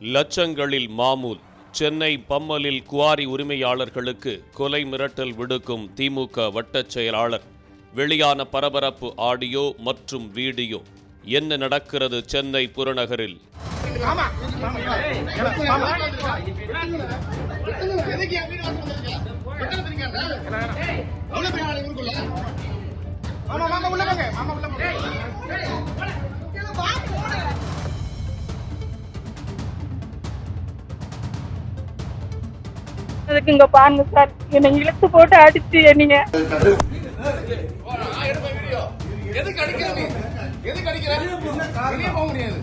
லட்சங்களில் மாமூல் சென்னை பம்மலில் குவாரி உரிமையாளர்களுக்கு கொலை மிரட்டல் விடுக்கும் திமுக வட்டச் செயலாளர் வெளியான பரபரப்பு ஆடியோ மற்றும் வீடியோ என்ன நடக்கிறது சென்னை புறநகரில் மாமா, மாமா, உள்ள வாங்க. மாமா, உள்ள அதுக்கு இங்க பாருங்க சார் என்னை இழுத்து போட்டு அடிச்சு நீங்க நான் எடுப்பேன் வீடியோ. எதுக்கு அடிக்கிற நீ? எதுக்கு அடிக்கிற? வெளியே போக முடியாது.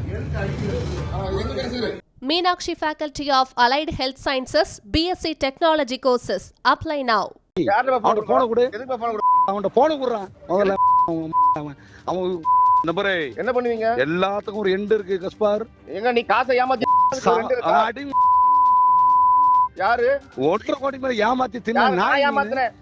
ஆ, எங்க பேசுற? Meenakshi Faculty of Allied Health Sciences, BSc Technology courses. Apply now. அவன்கிட்ட போன கொடு போன கொடுறான் முதல்ல அவன் என்ன பண்ணுவீங்க எல்லாத்துக்கும் ஒரு எண்டு இருக்கு கஸ்பார் எங்க நீ காசை ஏமாத்தி யாரு? ஒன்றரை கோடி மேல ஏமாத்தி தின்ன?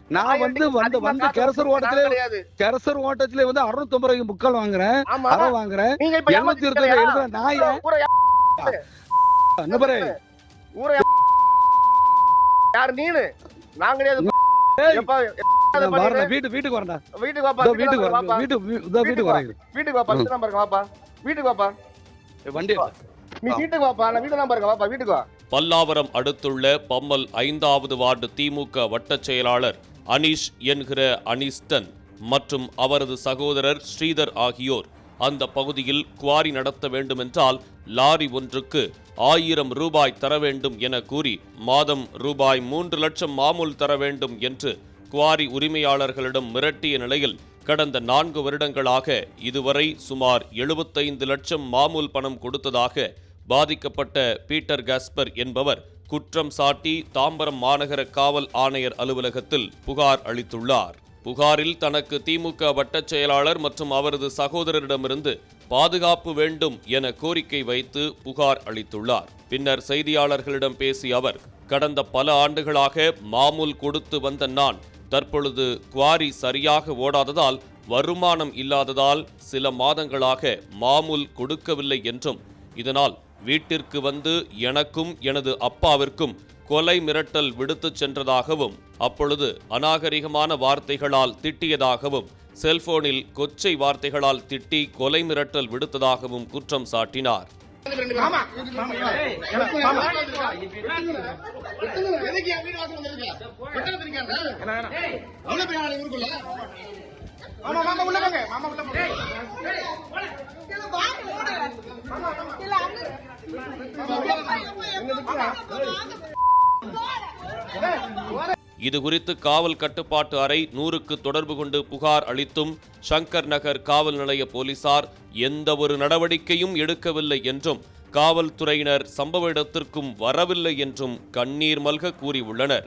நான் வந்து வந்து வந்து கெரசர் ஓட்டத்திலே கெரசர் ஓட்டத்திலே வந்து அறுநூத்தி ரூபாய்க்கு முக்கால் வாங்குறேன். ஆமா. அரை வாங்குறேன். நீங்க இப்ப எழுநூத்தி? இருபது எழுதுற ஊரை ஏ- நம்பரே ஊரை யாரு நீனு? நான் கிடையாது. ஏய், எப்பா, அதை நான் பண்ணிடு. வரேன். வீட்டு வீட்டுக்கு வரேன்டா. வீட்டுக்கு வாப்பா வீட்டுக்கு வீட்டுக்கு வாப்பா வரேன். வீட்டு வீ- இதோ வீட்டுக்கு வரேன். வீட்டுக்கு வாப்பா நம்பருக்கு வாப்பா. வீட்டுக்கு வாப்பா. வண்டி நீ வீட்டுக்கு வாப்பா நான் வீட்டு நம்பருக்கு வாப்பா வீட்டுக்கு வா. பல்லாவரம் அடுத்துள்ள பம்மல் ஐந்தாவது வார்டு திமுக வட்டச் செயலாளர் அனீஷ் என்கிற அனிஸ்டன் மற்றும் அவரது சகோதரர் ஸ்ரீதர் ஆகியோர் அந்த பகுதியில் குவாரி நடத்த வேண்டுமென்றால் லாரி ஒன்றுக்கு ஆயிரம் ரூபாய் தர வேண்டும் என கூறி மாதம் ரூபாய் மூன்று லட்சம் மாமூல் தர வேண்டும் என்று குவாரி உரிமையாளர்களிடம் மிரட்டிய நிலையில் கடந்த நான்கு வருடங்களாக இதுவரை சுமார் எழுபத்தைந்து லட்சம் மாமூல் பணம் கொடுத்ததாக பாதிக்கப்பட்ட பீட்டர் காஸ்பர் என்பவர் குற்றம் சாட்டி தாம்பரம் மாநகர காவல் ஆணையர் அலுவலகத்தில் புகார் அளித்துள்ளார். புகாரில் தனக்கு திமுக வட்டச் செயலாளர் மற்றும் அவரது சகோதரரிடமிருந்து பாதுகாப்பு வேண்டும் என கோரிக்கை வைத்து புகார் அளித்துள்ளார். பின்னர் செய்தியாளர்களிடம் பேசிய அவர் கடந்த பல ஆண்டுகளாக மாமூல் கொடுத்து வந்த நான் தற்பொழுது குவாரி சரியாக ஓடாததால் வருமானம் இல்லாததால் சில மாதங்களாக மாமூல் கொடுக்கவில்லை என்றும் இதனால் வீட்டிற்கு வந்து எனக்கும் எனது அப்பாவிற்கும் கொலை மிரட்டல் விடுத்துச் சென்றதாகவும் அப்பொழுது அநாகரிகமான வார்த்தைகளால் திட்டியதாகவும் செல்போனில் கொச்சை வார்த்தைகளால் திட்டி கொலை மிரட்டல் விடுத்ததாகவும் குற்றம் சாட்டினார் மாமா மாமா மாமா வீடு வாசல் வந்திருக்க எத்தனை தெரியுங்க அந்த? எவ்வளவு பெரிய ஆளு இவருக்குள்ள? மாமா மாமா உள்ள வாங்க மாமா உள்ள வாங்க இது குறித்து காவல் கட்டுப்பாட்டு அறை நூறுக்கு தொடர்பு கொண்டு புகார் அளித்தும் சங்கர் நகர் காவல் நிலைய போலீசார் எந்த ஒரு நடவடிக்கையும் எடுக்கவில்லை என்றும் காவல்துறையினர் சம்பவ இடத்திற்கும் வரவில்லை என்றும் கண்ணீர் மல்க கூறியுள்ளனர்.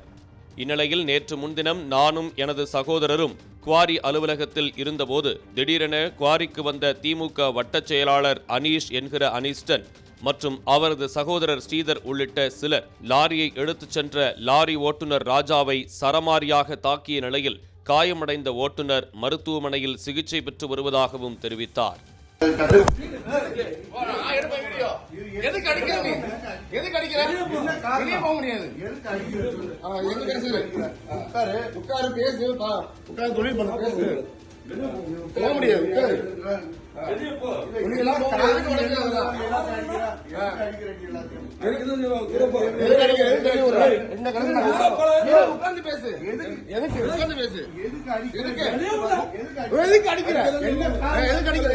இந்நிலையில் நேற்று முன்தினம் நானும் எனது சகோதரரும் குவாரி அலுவலகத்தில் இருந்தபோது திடீரென குவாரிக்கு வந்த திமுக வட்டச் செயலாளர் அனீஷ் என்கிற அனிஸ்டன் மற்றும் அவரது சகோதரர் ஸ்ரீதர் உள்ளிட்ட சிலர் லாரியை எடுத்துச் சென்ற லாரி ஓட்டுநர் ராஜாவை சரமாரியாக தாக்கிய நிலையில் காயமடைந்த ஓட்டுநர் மருத்துவமனையில் சிகிச்சை பெற்று வருவதாகவும் தெரிவித்தார். உட்காரு, பேசு, உட்காரு, தொழில் பண்ண பேசு. போக முடியாது, பேசு. எதுக்கு? பேசு. எதுக்கு? அடிக்கிற? எதுக்கு அடிக்கிற?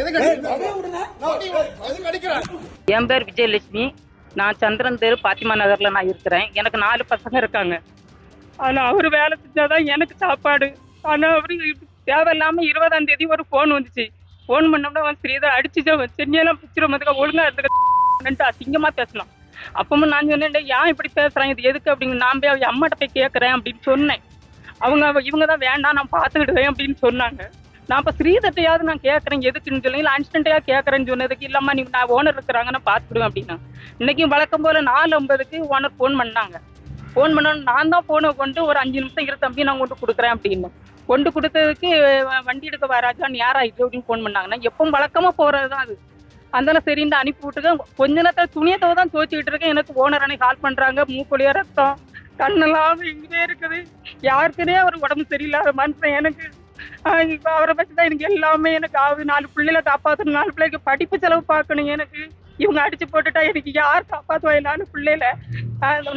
எதுக்கு அடிக்கிற? என் பேர் விஜயலட்சுமி நான் சந்திரன் தெரு பாத்திமா நகர்ல நான் இருக்கிறேன் எனக்கு நாலு பசங்க இருக்காங்க ஆனா அவரு வேலை செஞ்சாதான் எனக்கு சாப்பாடு ஆனா அவரு தேவையில்லாம இருபதாம் தேதி ஒரு ஃபோன் வந்துச்சு. ஃபோன் பண்ணோம்னா அவன் ஃப்ரீ தான். அடிச்சு சென்னையெல்லாம் பிச்சிரும் மதுக்க ஒழுங்கா இருந்துக்க அசிங்கமா பேசலாம் அப்பவும் நான் சொன்னேன் ஏன் இப்படி பேசுகிறாங்க இது எதுக்கு அப்படின்னு நான் போய் அவன் அம்மாட்ட போய் கேட்குறேன் அப்படின்னு சொன்னேன். அவங்க இவங்க தான் வேண்டாம் நான் பார்த்துக்கிடுவேன் அப்படின்னு சொன்னாங்க. நான் இப்போ ஸ்ரீதட்டையாவது நான் கேட்குறேன் எதுக்குன்னு சொல்லி அன்ஸ்டன்ட்டையா கேட்குறேன்னு சொன்னதுக்கு இல்லம்மா நீ நான் ஓனர் இருக்கிறாங்க நான் பார்த்துக்கிடுவேன் அப்படின்னா. இன்னைக்கு வழக்கம் போல் நாலு ஐம்பதுக்கு ஓனர் ஃபோன் பண்ணாங்க. ஃபோன் பண்ணோன்னு நான் தான் ஃபோனை கொண்டு ஒரு அஞ்சு நிமிஷம் இரு தம்பி நான் கொண்டு கொடுக்குறேன் அப்படின்னு. கொண்டு கொடுத்ததுக்கு வண்டி எடுக்க வராஜா நீ யாராயிட்டு அப்படின்னு ஃபோன் பண்ணாங்கன்னா எப்பவும் வழக்கமாக போகிறது தான் அது அதனால சரின்னு அனுப்பி விட்டுருக்கேன் கொஞ்ச நேரத்தில் துணியத்தை தான் துவைச்சிக்கிட்டு இருக்கேன். எனக்கு ஓனர் அன்னைக்கு கால் பண்ணுறாங்க மூக்குழிய ரத்தம். கண்ணெல்லாம் இங்கே இருக்குது. யாருக்குனே அவர் உடம்பு சரியில்லாத மனுஷன் எனக்கு. இப்போ அவரை பற்றி தான் எனக்கு எல்லாமே எனக்கு ஆகுது. நாலு பிள்ளைகளை காப்பாற்றணும் நாலு பிள்ளைக்கு படிப்பு செலவு பார்க்கணும் எனக்கு. இவங்க அடிச்சு போட்டுட்டா எனக்கு யார் காப்பாற்றுவா நாலு பிள்ளையில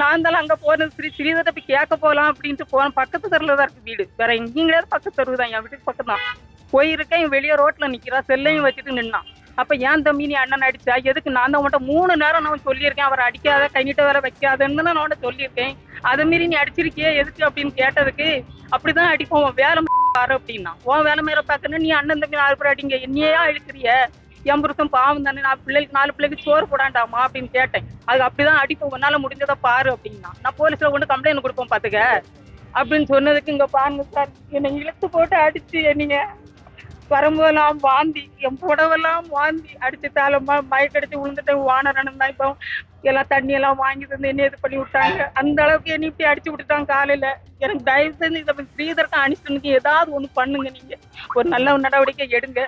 நான் தான் அங்கே போனது ஸ்ரீ ஸ்ரீதரை போய் கேட்க போகலாம் அப்படின்ட்டு போனேன் பக்கத்து தெருவில் தான் இருக்கு வீடு. வேற எங்கேயும் பக்கத்து தெருவு தான். என் வீட்டுக்கு பக்கம் தான். போயிருக்கேன். இவன் வெளியே ரோட்ல நிக்கிறா. செல்லையும் வச்சுட்டு நின்னான். அப்ப ஏன் தம்பி நீ அண்ணன் அடிச்சா? எதுக்கு? நான் தான் உன்ட்ட மூணு நேரம் நான் சொல்லியிருக்கேன். அவரை அடிக்காத கை வேற வைக்காதன்னு நான் உன்ட்ட சொல்லியிருக்கேன். அதை மீறி நீ அடிச்சிருக்கியே? எதுக்கு அப்படின்னு கேட்டதுக்கு அப்படிதான் அடிப்போம். உன் வேலை பாரு அப்படின்னா. உன் வேலை மேல பார்க்கணும் நீ அண்ணன் தம்பி நாலு பேர் அடிங்க. என்னையா இழுக்கிறிய? என் புருஷன் பாவம் தானே நான் பிள்ளைக்கு நாலு பிள்ளைக்கு சோறு போடாண்டாமா அப்படின்னு கேட்டேன். அது அப்படிதான் அடிப்பு உன்னால முடிஞ்சதை பாரு அப்படின்னா. நான் போலீஸ்ல கொண்டு கம்ப்ளைண்ட் கொடுப்போம் பாத்துக்க. அப்படின்னு சொன்னதுக்கு இங்க பாருங்க சார் என்னை இழுத்து போட்டு அடிச்சு நீங்க வரும்போதெல்லாம் வாந்தி என் புடவெல்லாம் வாந்தி. அடிச்சு தாளமா மயக்கடிச்சு விழுந்துட்டேன் வானரன் தான் இப்போ. எல்லாம் தண்ணி எல்லாம் வாங்கி தந்து என்ன இது பண்ணி விட்டாங்க. அந்த அளவுக்கு என்ன இப்படி அடிச்சு விட்டுட்டாங்க காலையில. எனக்கு தயவு செஞ்சு இதை ஸ்ரீதருக்கு அனுப்பிச்சுன்னு ஏதாவது ஒண்ணு பண்ணுங்க நீங்க. ஒரு நல்ல நடவடிக்கை எடுங்க.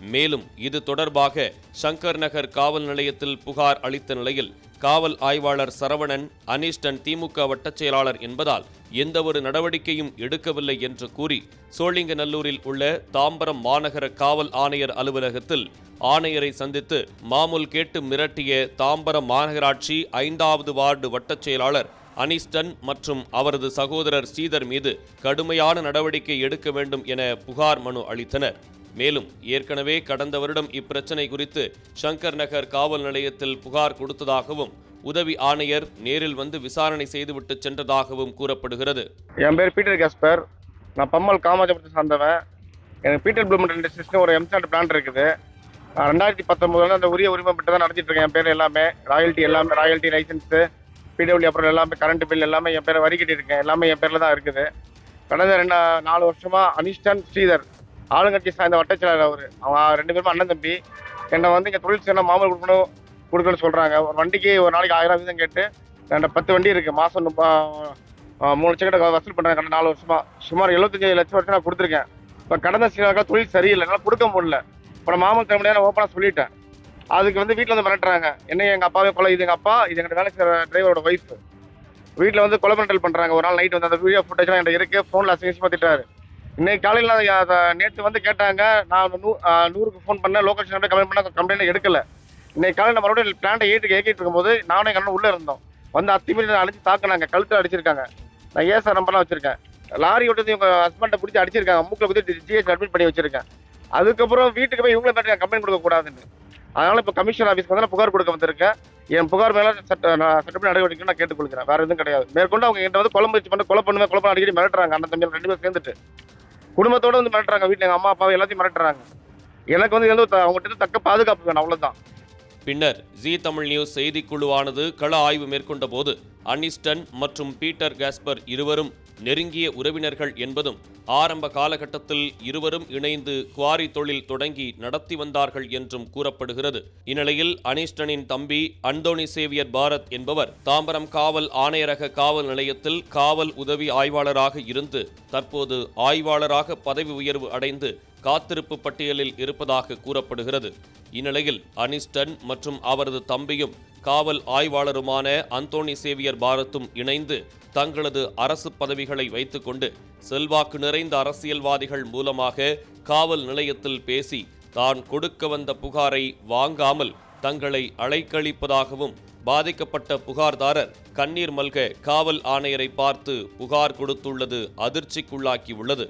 மேலும் இது தொடர்பாக சங்கர் நகர் காவல் நிலையத்தில் புகார் அளித்த நிலையில் காவல் ஆய்வாளர் சரவணன் அனிஷ்டன் திமுக வட்டச் செயலாளர் என்பதால் எந்தவொரு நடவடிக்கையும் எடுக்கவில்லை என்று கூறி சோழிங்கநல்லூரில் உள்ள தாம்பரம் மாநகர காவல் ஆணையர் அலுவலகத்தில் ஆணையரை சந்தித்து மாமூல் கேட்டு மிரட்டிய தாம்பரம் மாநகராட்சி ஐந்தாவது வார்டு வட்டச் செயலாளர் அனிஸ்டன் மற்றும் அவரது சகோதரர் ஸ்ரீதர் மீது கடுமையான நடவடிக்கை எடுக்க வேண்டும் என புகார் மனு அளித்தனர். மேலும் ஏற்கனவே கடந்த வருடம் இப்பிரச்சனை குறித்து சங்கர் நகர் காவல் நிலையத்தில் புகார் கொடுத்ததாகவும் உதவி ஆணையர் நேரில் வந்து விசாரணை செய்துவிட்டு சென்றதாகவும் கூறப்படுகிறது. என் பேர் பீட்டர் காஸ்பர். நான் பம்மல் காமாஜபுரத்தை சார்ந்தவன். எனக்கு பீட்டர் ப்ளூமெண்ட் இண்டஸ்ட்ரீஸ்னு ஒரு எம்சாண்ட் பிளான் இருக்குது. ரெண்டாயிரத்தி பத்தொம்போதுல அந்த உரிய உரிமை பெற்று தான் நடத்திட்டு இருக்கேன். என் பேர் எல்லாமே ராயல்ட்டி எல்லாமே ராயல்ட்டி லைசன்ஸு பிடபிள்யூ அப்புறம் எல்லாமே கரண்ட் பில் எல்லாமே என் பேரை வரி கட்டியிருக்கேன் எல்லாமே என் பேரில் தான் இருக்குது. கடந்த ரெண்டு நாலு வருஷமாக அனிஷ்டன் ஸ்ரீதர் ஆளுங்கட்சி சார்ந்த வட்டச்செயலாளர் அவர். அவன் ரெண்டு பேரும் அண்ணன் தம்பி. என்னை வந்து இங்கே தொழில் செய்யணும் மாமல் கொடுக்கணும் கொடுக்கணும்னு சொல்கிறாங்க ஒரு வண்டிக்கு ஒரு நாளைக்கு ஆயிரம் வீதம் கேட்டு என்கிட்ட பத்து வண்டி இருக்குது மாதம் மூணு லட்சம் கிட்ட வசூல் பண்ணுறேன் கடந்த நாலு வருஷமாக சுமார் எழுபத்தஞ்சு லட்சம் வரைக்கும் நான் கொடுத்துருக்கேன். இப்போ கடந்த சில தொழில் சரியில்லை என்னால் கொடுக்க முடியல. இப்போ மாமல் தர நான் ஓப்பனாக சொல்லிட்டேன். அதுக்கு வந்து வீட்டில் வந்து மிரட்டுறாங்க. என்ன எங்கள் அப்பாவே கொலை இது எங்கள் அப்பா இது எங்கள் வேலை செய்கிற டிரைவரோட ஒய்ஃப் வீட்டில் வந்து கொலை மிரட்டல் பண்ணுறாங்க ஒரு நாள் நைட் வந்து அந்த வீடியோ ஃபுட்டேஜ்லாம் என்கிட்ட இருக்குது ஃபோனில் அசிங்கமாக திட்டுறாரு. இன்னைக்கு காலையில் நேற்று வந்து கேட்டாங்க. நான் நூ நூறுக்கு ஃபோன் பண்ணேன். லொக்கேஷன் கம்ப்ளைண்ட் பண்ண கம்ப்ளைண்ட் எடுக்கல. இன்னைக்கு காலையில் மறுபடியும் பிளான்ட்டை ஏற்றிட்டு ஏக்கிட்டு இருக்கும்போது நானும் எங்கள் அண்ணன் உள்ளே இருந்தோம். வந்து அத்திமீறி அடிச்சு தாக்குனாங்க. கழுத்தில் அடிச்சிருக்காங்க. நான் ஏசா நம்பர்லாம் வச்சிருக்கேன்? லாரி விட்டு இவங்க ஹஸ்பண்டை பிடிச்சி அடிச்சிருக்காங்க. மூக்கில் குத்தி ஜிஹெச் அட்மிட் பண்ணி வச்சிருக்கேன். அதுக்கப்புறம் வீட்டுக்கு போய் இவங்கள மேலே கம்ப்ளைண்ட் கொடுக்கக்கூடாதுன்னு அதனால் இப்போ கமிஷன் ஆஃபீஸ்க்கு வந்து நான் புகார் கொடுக்க வந்திருக்கேன். என் புகார் மேலே சட்ட நான் சட்டப்படி நடவடிக்கை நான் கேட்டுக்கொள்கிறேன். வேறு எதுவும் கிடையாது. மேற்கொண்டு அவங்க என்கிட்ட வந்து கொலை முயற்சி பண்ணி கொலை பண்ணுவேன். கொலை பண்ண அடிக்கடி மிரட்டுறாங்க. அண்ணன் தம்பி ரெண்டு பேரும் சேர்ந்துட்டு. குடும்பத்தோடு வந்து மிரட்டுறாங்க வீட்டில் எங்கள் அம்மா அப்பா எல்லாத்தையும் மிரட்டுறாங்க. எனக்கு வந்து எந்த அவங்ககிட்ட தக்க பாதுகாப்பு வேணும் அவ்வளோதான் பின்னர் ஜி தமிழ் நியூஸ் செய்திக்குழுவானது கள ஆய்வு மேற்கொண்ட போது அனிஸ்டன் மற்றும் பீட்டர் கேஸ்பர் இருவரும் நெருங்கிய உறவினர்கள் என்பதும் ஆரம்ப காலகட்டத்தில் இருவரும் இணைந்து குவாரி தொழில் தொடங்கி நடத்தி வந்தார்கள் என்றும் கூறப்படுகிறது. இந்நிலையில் அனிஸ்டனின் தம்பி அந்தோனி சேவியர் பாரத் என்பவர் தாம்பரம் காவல் ஆணையரக காவல் நிலையத்தில் காவல் உதவி ஆய்வாளராக இருந்து தற்போது ஆய்வாளராக பதவி உயர்வு அடைந்து காத்திருப்பு பட்டியலில் இருப்பதாக கூறப்படுகிறது. இந்நிலையில் அனிஸ்டன் மற்றும் அவரது தம்பியும் காவல் ஆய்வாளருமான அந்தோணி சேவியர் பாரத்தும் இணைந்து தங்களது அரசு பதவிகளை வைத்துக்கொண்டு செல்வாக்கு நிறைந்த அரசியல்வாதிகள் மூலமாக காவல் நிலையத்தில் பேசி தான் கொடுக்க வந்த புகாரை வாங்காமல் தங்களை அலைக்கழிப்பதாகவும் பாதிக்கப்பட்ட புகார்தாரர் கண்ணீர் மல்க காவல் ஆணையரை பார்த்து புகார் கொடுத்துள்ளது அதிர்ச்சிக்குள்ளாக்கியுள்ளது.